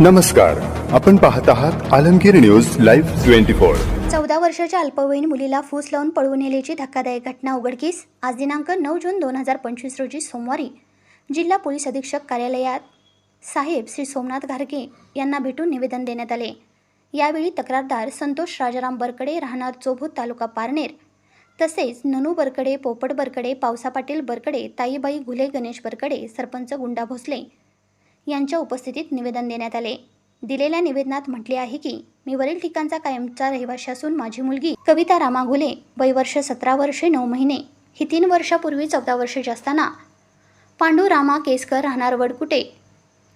नमस्कार. आपण पाहत आहात Alamgir news live twenty four. चौदा वर्षाच्या अल्पवयीन मुलीला फूस लावून पळवून नेल्याची धक्कादायक घटना उघडकीस आज दिनांक नऊ जून दोन हजार पंचवीस रोजी सोमवारी जिल्हा पोलीस अधीक्षक कार्यालयात साहेब श्री सोमनाथ घारगे यांना भेटून निवेदन देण्यात आले. यावेळी तक्रारदार संतोष राजाराम बरकडे राहणार चोभूत तालुका पारनेर तसेच ननू बरकडे पोपट बरकडे पावसा पाटील बरकडे ताईबाई घुले गणेश बरकडे सरपंच गुंडा भोसले यांच्या उपस्थितीत निवेदन देण्यात आले. दिलेल्या निवेदनात म्हटले आहे की मी वरील ठिकाणचा कायमचा रहिवाशी असून माझी मुलगी कविता रामा घुले वय वर्ष सतरा वर्षे नऊ महिने ही तीन वर्षापूर्वी चौदा वर्षाची असताना. पांडू रामा केसकर राहणार वडकुटे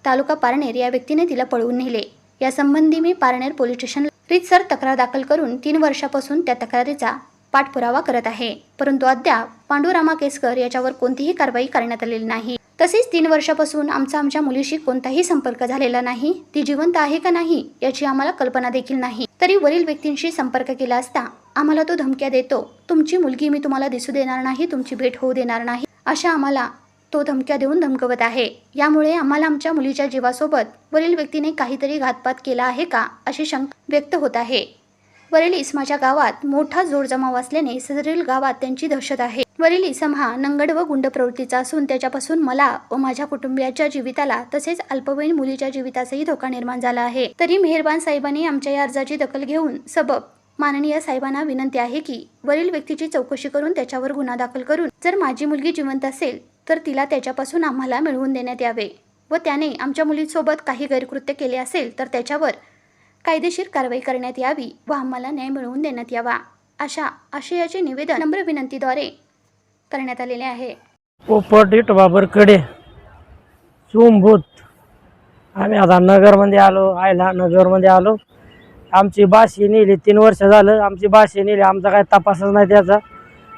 तालुका पारनेर या व्यक्तीने तिला पळवून नेले. यासंबंधी मी पारनेर पोलीस स्टेशन रितसर तक्रार दाखल करून तीन वर्षापासून त्या तक्रारीचा पाठपुरावा करत आहे. परंतु अद्याप पांडुरामा केसकर याच्यावर कोणतीही कारवाई करण्यात आलेली नाही. तसेच तीन वर्षापासून आमचा आमच्या मुलीशी कोणताही संपर्क झालेला नाही. ती जिवंत आहे का नाही याची आम्हाला कल्पना देखील नाही. तरी वरील व्यक्तींशी संपर्क केला असता आम्हाला तो धमक्या देतो तुमची मुलगी मी तुम्हाला दिसू देणार नाही तुमची भेट होऊ देणार नाही अशा आम्हाला तो धमक्या देऊन धमकवत आहे. यामुळे आम्हाला आमच्या मुलीच्या जीवासोबत वरील व्यक्तीने काहीतरी घातपात केला आहे का अशी शंका व्यक्त होत आहे. वरील इसमाच्या गावात मोठा जोर जमाव असल्याने सदरील गावात त्यांची दहशत आहे. वरील इसम हा नंगड व गुंड प्रवृत्तीचा असून त्याच्यापासून मला व माझ्या कुटुंबियाच्या जीविताला तसेच अल्पवयीन मुलीच्या जीविताचाही धोका निर्माण झाला आहे. तरी मेहरबान साहेबांनी आमच्या या अर्जाची दखल घेऊन सबब माननीय साहेबांना विनंती आहे की वरील व्यक्तीची चौकशी करून त्याच्यावर गुन्हा दाखल करून जर माझी मुलगी जिवंत असेल तर तिला त्याच्यापासून आम्हाला मिळवून देण्यात यावे व त्याने आमच्या मुलीसोबत काही गैरकृत्य केले असेल तर त्याच्यावर कायदेशीर कारवाई करण्यात यावी व आम्हाला न्याय मिळवून देण्यात यावा अशा आशयाचे निवेदन नम्र विनंतीद्वारे करण्यात आलेले आहे. पोपटीट बाबरकडे चुंबूत. आम्ही आता नगरमध्ये आलो आयला नगरमध्ये आलो. आमची बाशी नेली तीन वर्ष झालं आमची बाशी नेली आमचा काय तपासच नाही त्याचा.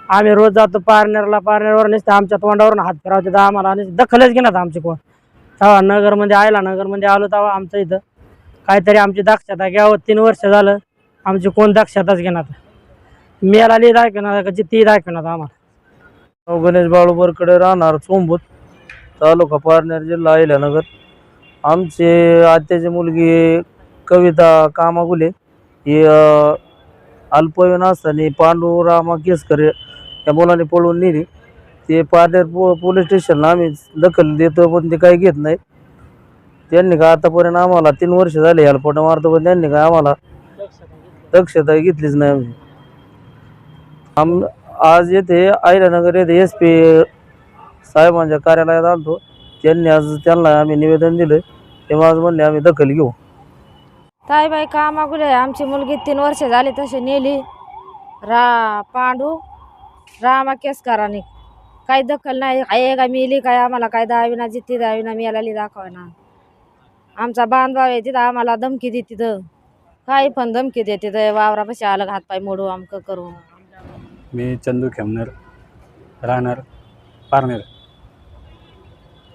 आम्ही रोज जातो पारनेरला पारनेरवर नसतं आमच्या तोंडावरून हात फिरावते तर आम्हाला आणि दखलच घेणार आमची कोण. तेव्हा नगरमध्ये आयला नगरमध्ये आलो तेव्हा आमचं इथं काहीतरी आमची दक्षता घ्यावं तीन वर्ष झालं आमची कोण दक्षताच घेणार मेला लिहित ऐकणार का? ती दाखवणार आम्हाला. गणेश बाळूबरकडे राहणार चोंबूत तालुका पारनेर जिल्हा अहिल्यानगर. आमचे आत्याची मुलगी कविता कामागुले ही अ, अल्पवयीन असताना पांडुरामा केसकर या मुलाने पळून नेली. ते पारनेर पो पोलीस स्टेशनला आम्ही दखल देतो पण ते काही घेत नाही त्यांनी का आतापर्यंत आम्हाला तीन वर्ष झाले हेलपट मारतो पण त्यांनी काय आम्हाला दक्षता घेतलीच नाही आम्ही आम आज येथे अहिल्यानगर येथे एस पी साहेबांच्या कार्यालयात आलतो. त्यांनी आज त्यांना आम्ही निवेदन दिलं. तेव्हा आज म्हणले आम्ही दखल घेऊ. ताई बाई का मागुले? आमची मुलगी तीन वर्ष झाली तशी नेली. रा पांडू रामा केसकरांनी. काही दखल नाही. आहे का मिली? काय आम्हाला काय दाविना जिती दाविना मिळाली दाखवायना आमचा बांधभाव आहे तिथं आम्हाला धमकी दे तिथं. काही पण धमकी दे तिथं वावरापाशी आलं हातपाय मोडू आमकं करू. मी चंदू खेमनर राहणार पारनेर.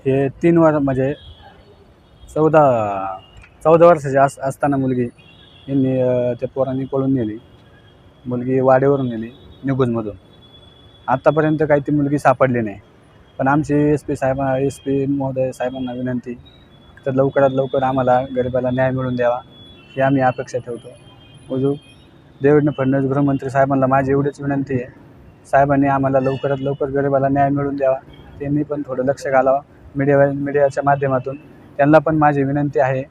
हे तीन वर म्हणजे चौदा चौदा वर्षाची अस असताना मुलगी यांनी त्या पोरांनी पळून नेली. मुलगी वाडेवरून नेली निगुजमधून आत्तापर्यंत काही ती मुलगी सापडली नाही. पण आमची एस पी साहेब एस पी महोदय साहेबांना विनंती तर लवकरात लवकर आम्हाला गरिबाला न्याय मिळून द्यावा ही आम्ही अपेक्षा ठेवतो. उजू देवेंद्र फडणवीस गृहमंत्री साहेबांना माझी एवढीच विनंती आहे. साहेबांनी आम्हाला लवकरात लवकर गरिबाला न्याय मिळून द्यावा त्यांनी पण थोडं लक्ष घालावं. मीडिया मीडियाच्या माध्यमातून त्यांना पण माझी विनंती आहे.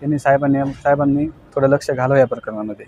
त्यांनी साहेबांनी साहेबांनी थोडं लक्ष घालावं या प्रकरणामध्ये.